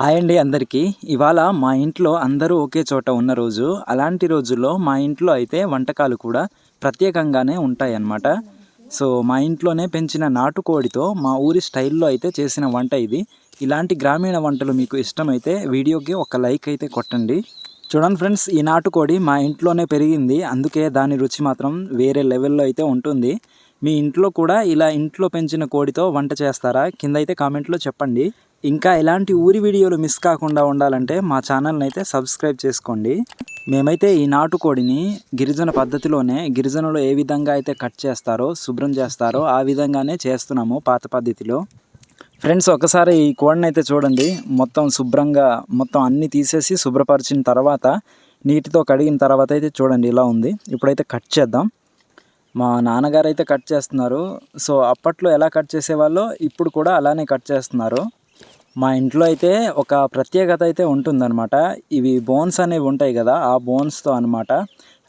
Hi అండి అందరికీ. ఇవాళ మా ఇంట్లో అందరూ ఒకే చోట ఉన్న రోజు. అలాంటి రోజుల్లో మా ఇంట్లో అయితే వంటకాలు కూడా ప్రత్యేకంగానే ఉంటాయన్నమాట. సో మా ఇంట్లోనే పెంచిన నాటుకోడితో మా ఊరి స్టైల్లో అయితే చేసిన వంట ఇది. ఇలాంటి గ్రామీణ వంటలు మీకు ఇష్టమైతే వీడియోకి ఒక లైక్ అయితే కొట్టండి. చూడండి ఫ్రెండ్స్ ఈ నాటుకోడి మా ఇంట్లోనే పెరిగింది. అందుకే దాని రుచి మాత్రం వేరే లెవెల్లో అయితే ఉంటుంది. మీ ఇంట్లో కూడా ఇలా ఇంట్లో పెంచిన కోడితో వంట చేస్తారా? కింద అయితే కామెంట్లో చెప్పండి. ఇంకా ఇలాంటి ఊరి వీడియోలు మిస్ కాకుండా ఉండాలంటే మా ఛానల్ని అయితే సబ్స్క్రైబ్ చేసుకోండి. మేమైతే ఈ నాటుకోడిని గిరిజన పద్ధతిలోనే గిరిజనులు ఏ విధంగా అయితే కట్ చేస్తారో శుభ్రం చేస్తారో ఆ విధంగానే చేస్తున్నాము పాత పద్ధతిలో. ఫ్రెండ్స్ ఒకసారి ఈ కోడిని అయితే చూడండి. మొత్తం శుభ్రంగా మొత్తం అన్నీ తీసేసి శుభ్రపరిచిన తర్వాత నీటితో కడిగిన తర్వాత అయితే చూడండి ఇలా ఉంది. ఇప్పుడైతే కట్ చేద్దాం. మా నాన్నగారు అయితే కట్ చేస్తున్నారు. సో అప్పట్లో ఎలా కట్ చేసేవాళ్ళో ఇప్పుడు కూడా అలానే కట్ చేస్తున్నారు. మా ఇంట్లో అయితే ఒక ప్రత్యేకత అయితే ఉంటుందన్నమాట. ఇవి బోన్స్ అనేవి ఉంటాయి కదా ఆ బోన్స్తో అనమాట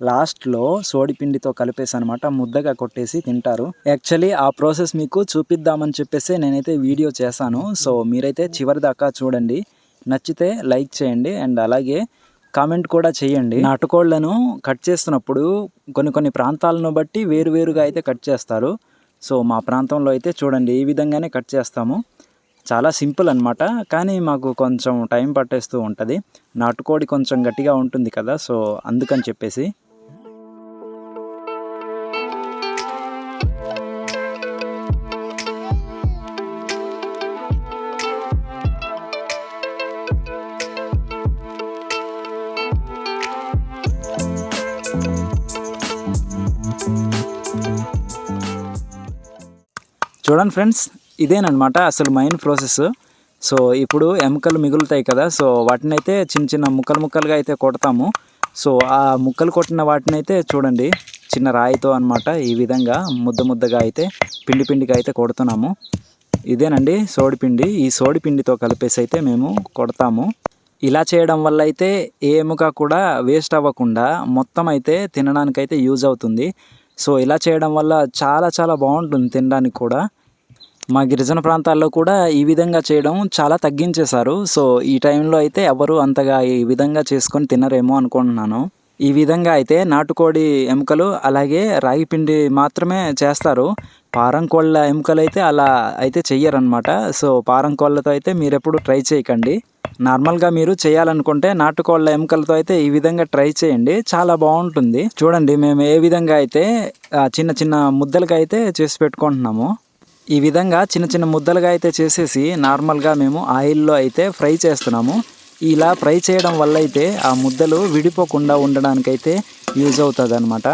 లాస్ట్లో సోడిపిండితో కలిపేసి అనమాట ముద్దగా కొట్టేసి తింటారు. యాక్చువల్లీ ఆ ప్రాసెస్ మీకు చూపిద్దామని చెప్పేసి నేనైతే వీడియో చేశాను. సో మీరైతే చివరి దాకా చూడండి. నచ్చితే లైక్ చేయండి అండ్ అలాగే కామెంట్ కూడా చేయండి. నాటుకోళ్ళను కట్ చేస్తున్నప్పుడు కొన్ని కొన్ని ప్రాంతాలను బట్టి వేరువేరుగా అయితే కట్ చేస్తారు. సో మా ప్రాంతంలో అయితే చూడండి ఈ విధంగానే కట్ చేస్తాము. చాలా సింపుల్ అనమాట కానీ మాకు కొంచెం టైం పట్టేస్తూ ఉంటుంది. నాటుకోడి కొంచెం గట్టిగా ఉంటుంది కదా సో అందుకని చెప్పేసి. చూడండి ఫ్రెండ్స్ ఇదేనమాట అసలు మెయిన్ ప్రాసెస్ సో ఇప్పుడు ఎముకలు మిగులుతాయి కదా సో వాటిని అయితే చిన్న చిన్న ముక్కలు ముక్కలుగా అయితే కొడతాము. సో ఆ ముక్కలు కొట్టిన వాటిని అయితే చూడండి చిన్న రాయితో అనమాట ఈ విధంగా ముద్ద ముద్దగా అయితే పిండి పిండిగా అయితే కొడుతున్నాము. ఇదేనండి సోడిపిండి ఈ సోడిపిండితో కలిపేసి అయితే మేము కొడతాము. ఇలా చేయడం వల్ల అయితే ఏ ఎముక కూడా వేస్ట్ అవ్వకుండా మొత్తం అయితే తినడానికైతే యూజ్ అవుతుంది. సో ఇలా చేయడం వల్ల చాలా చాలా బాగుంటుంది తినడానికి కూడా. మా గిరిజన ప్రాంతాల్లో కూడా ఈ విధంగా చేయడం చాలా తగ్గించేశారు. సో ఈ టైంలో అయితే ఎవరు అంతగా ఈ విధంగా చేసుకొని తినరేమో అనుకుంటున్నాను. ఈ విధంగా అయితే నాటుకోడి ఎముకలు అలాగే రాగి పిండి మాత్రమే చేస్తారు. పారం కోళ్ళ ఎముకలు అయితే అలా అయితే చెయ్యరనమాట సో పారం కోళ్ళతో అయితే మీరు ఎప్పుడు ట్రై చేయకండి. నార్మల్గా మీరు చేయాలనుకుంటే నాటుకోళ్ళ ఎముకలతో అయితే ఈ విధంగా ట్రై చేయండి. చాలా బాగుంటుంది. చూడండి మేము ఏ విధంగా అయితే చిన్న చిన్న ముద్దలుగా అయితే చేసి పెట్టుకుంటున్నాము. ఈ విధంగా చిన్న చిన్న ముద్దలుగా అయితే చేసేసి నార్మల్గా మేము ఆయిల్లో అయితే ఫ్రై చేస్తున్నాము. ఇలా ఫ్రై చేయడం వల్ల అయితే ఆ ముద్దలు విడిపోకుండా ఉండడానికైతే యూజ్ అవుతుంది అనమాట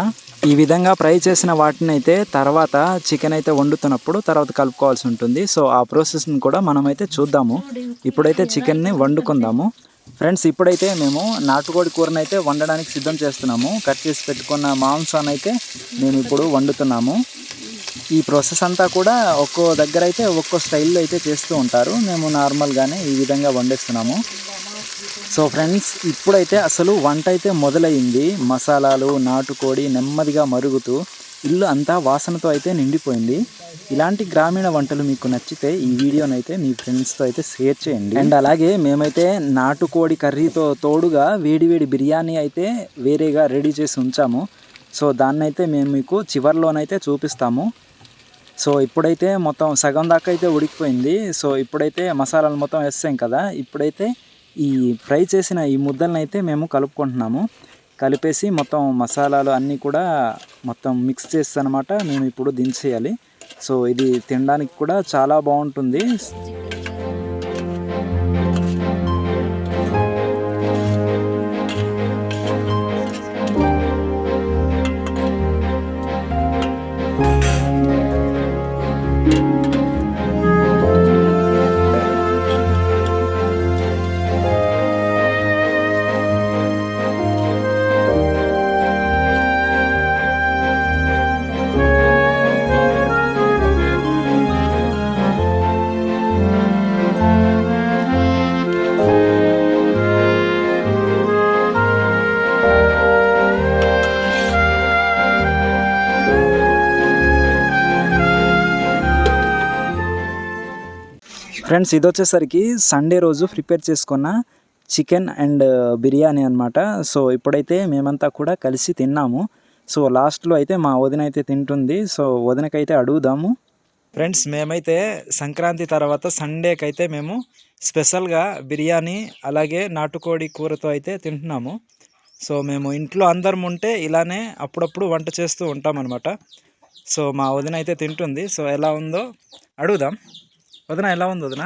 ఈ విధంగా ఫ్రై చేసిన వాటిని అయితే తర్వాత చికెన్ అయితే వండుతున్నప్పుడు తర్వాత కలుపుకోవాల్సి ఉంటుంది. సో ఆ ప్రాసెస్ని కూడా మనమైతే చూద్దాము. ఇప్పుడైతే చికెన్ని వండుకుందాము. ఫ్రెండ్స్ ఇప్పుడైతే మేము నాటుకోడి కూరని అయితే వండడానికి సిద్ధం చేస్తున్నాము. కట్ చేసి పెట్టుకున్న మాంసాన్ని అయితే మేము ఇప్పుడు వండుతున్నాము. ఈ ప్రాసెస్ అంతా కూడా ఒక్కో దగ్గర అయితే ఒక్కో స్టైల్లో అయితే చేస్తూ ఉంటారు. మేము నార్మల్గానే ఈ విధంగా వండేస్తున్నాము. సో ఫ్రెండ్స్ ఇప్పుడైతే అసలు వంట అయితే మొదలైంది మసాలాలు నాటుకోడి నెమ్మదిగా మరుగుతూ ఇల్లు అంతా వాసనతో అయితే నిండిపోయింది. ఇలాంటి గ్రామీణ వంటలు మీకు నచ్చితే ఈ వీడియోనైతే మీ ఫ్రెండ్స్తో అయితే షేర్ చేయండి. అండ్ అలాగే మేమైతే నాటుకోడి కర్రీతో తోడుగా వేడివేడి బిర్యానీ అయితే వేరేగా రెడీ చేసి ఉంచాము. సో దాన్నైతే మేము మీకు చివరిలోనైతే చూపిస్తాము. సో ఇప్పుడైతే మొత్తం సగం దాకా అయితే ఉడికిపోయింది. సో ఇప్పుడైతే మసాలాలు మొత్తం వేస్తాం కదా. ఇప్పుడైతే ఈ ఫ్రై చేసిన ఈ ముద్దలను అయితే మేము కలుపుకుంటున్నాము. కలిపేసి మొత్తం మసాలాలు అన్నీ కూడా మొత్తం మిక్స్ చేస్తే అనమాట మేము ఇప్పుడు దించేయాలి. సో ఇది తినడానికి కూడా చాలా బాగుంటుంది. ఫ్రెండ్స్ ఇది వచ్చేసరికి సండే రోజు ప్రిపేర్ చేసుకున్న చికెన్ అండ్ uh, బిర్యానీ అనమాట సో ఇప్పుడైతే మేమంతా కూడా కలిసి తిన్నాము. సో లాస్ట్లో అయితే మా వదిన అయితే తింటుంది. సో వదినకైతే అడుగుదాము. ఫ్రెండ్స్ మేమైతే సంక్రాంతి తర్వాత సండేకి అయితే మేము స్పెషల్గా బిర్యానీ అలాగే నాటుకోడి కూరతో అయితే తింటున్నాము. సో మేము ఇంట్లో అందరం ఉంటే ఇలానే అప్పుడప్పుడు వంట చేస్తూ ఉంటామన్నమాట. సో మా వదిన అయితే తింటుంది. సో ఎలా ఉందో అడుగుదాం. వదిన ఎలా ఉంది వదిన?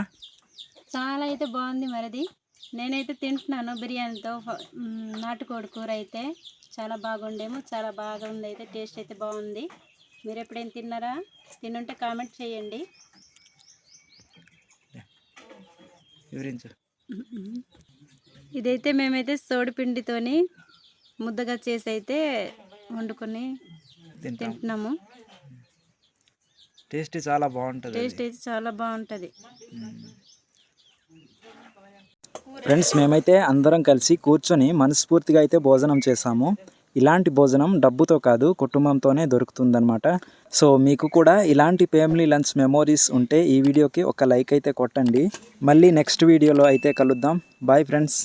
చాలా అయితే బాగుంది మరిది. నేనైతే తింటున్నాను బిర్యానీతో. నాటుకోడి కూర అయితే చాలా బాగుండేమో చాలా బాగా ఉంది అయితే టేస్ట్ అయితే బాగుంది. మీరు ఎప్పుడైనా తిన్నారా? తినుంటే కామెంట్ చేయండి. ఇదైతే మేమైతే సోడిపిండితోని ముద్దగా చేసి అయితే వండుకొని తింటాం. తింటున్నాము. టేస్ట్ చాలా బాగుంటుంది టేస్ట్ అయితే చాలా బాగుంటుంది. ఫ్రెండ్స్ మేమైతే అందరం కలిసి కూర్చొని మనస్ఫూర్తిగా అయితే భోజనం చేసాము. ఇలాంటి భోజనం డబ్బుతో కాదు కుటుంబంతోనే దొరుకుతుందన్నమాట. సో మీకు కూడా ఇలాంటి ఫ్యామిలీ లంచ్ మెమోరీస్ ఉంటే ఈ వీడియోకి ఒక లైక్ అయితే కొట్టండి. మళ్ళీ నెక్స్ట్ వీడియోలో అయితే కలుద్దాం. Bye friends